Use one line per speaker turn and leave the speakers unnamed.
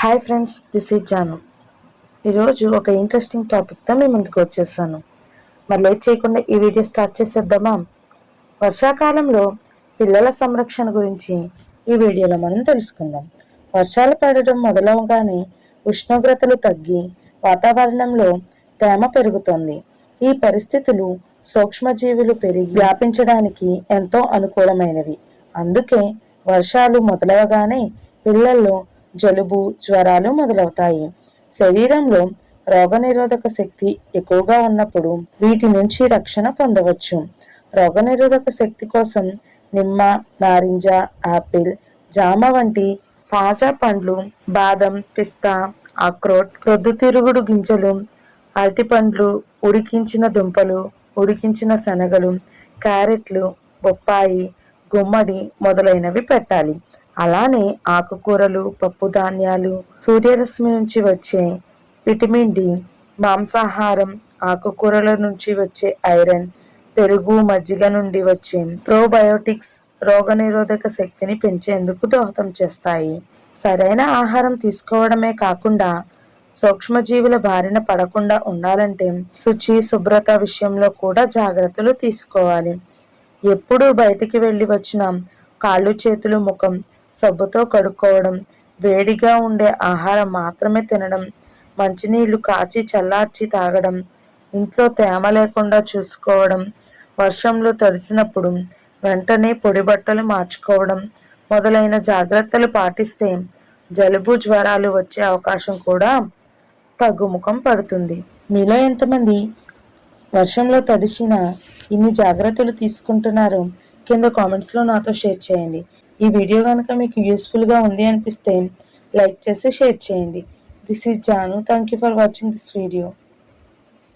Hi friends this is Janu ఈరోజు ఒక interesting టాపిక్తో మీ ముందుకు వచ్చేసాను. మరి లేట్ చేయకుండా ఈ వీడియో స్టార్ట్ చేసేద్దామా? వర్షాకాలంలో పిల్లల సంరక్షణ గురించి ఈ వీడియోలో మనం తెలుసుకుందాం. వర్షాలు పడడం మొదలవగానే ఉష్ణోగ్రతలు తగ్గి వాతావరణంలో తేమ పెరుగుతుంది. ఈ పరిస్థితులు సూక్ష్మజీవులు పెరిగి వ్యాపించడానికి ఎంతో అనుకూలమైనవి. అందుకే వర్షాలు మొదలవగానే పిల్లల్లో జలుబు జ్వరాలు మొదలవుతాయి. శరీరంలో రోగనిరోధక శక్తి ఎక్కువగా ఉన్నప్పుడు వీటి నుంచి రక్షణ పొందవచ్చు. రోగనిరోధక శక్తి కోసం నిమ్మ నారింజ ఆపిల్ జామ వంటి తాజా పండ్లు బాదం పిస్తా అక్రోట్ ప్రొద్దుతిరుగుడు గింజలు అరటిపండ్లు ఉడికించిన దుంపలు ఉడికించిన శనగలు క్యారెట్లు బొప్పాయి గుమ్మడి మొదలైనవి పెట్టాలి. అలానే ఆకుకూరలు పప్పు ధాన్యాలు సూర్యరశ్మి నుంచి వచ్చే విటమిన్ డి మాంసాహారం ఆకుకూరల నుంచి వచ్చే ఐరన్ పెరుగు మజ్జిగ నుండి వచ్చే ప్రోబయోటిక్స్ రోగనిరోధక శక్తిని పెంచేందుకు దోహదం చేస్తాయి. సరైన ఆహారం తీసుకోవడమే కాకుండా సూక్ష్మజీవుల బారిన పడకుండా ఉండాలంటే శుచి శుభ్రత విషయంలో కూడా జాగ్రత్తలు తీసుకోవాలి. ఎప్పుడూ బయటికి వెళ్ళి వచ్చిన కాళ్ళు చేతులు ముఖం సబ్బుతో కడుక్కోవడం వేడిగా ఉండే ఆహారం మాత్రమే తినడం మంచినీళ్ళు కాచి చల్లార్చి తాగడం ఇంట్లో తేమ లేకుండా చూసుకోవడం వర్షంలో తడిసినప్పుడు వెంటనే పొడి బట్టలు మార్చుకోవడం మొదలైన జాగ్రత్తలు పాటిస్తే జలుబు జ్వరాలు వచ్చే అవకాశం కూడా తగ్గుముఖం పడుతుంది. మీలో ఎంతమంది వర్షంలో తడిసిన ఇన్ని జాగ్రత్తలు తీసుకుంటున్నారో కింద కామెంట్స్లో నాతో షేర్ చేయండి. ఈ వీడియో కనుక మీకు యూస్ఫుల్గా ఉంది అనిపిస్తే లైక్ చేసి షేర్ చేయండి. This is Janu thank you for watching this video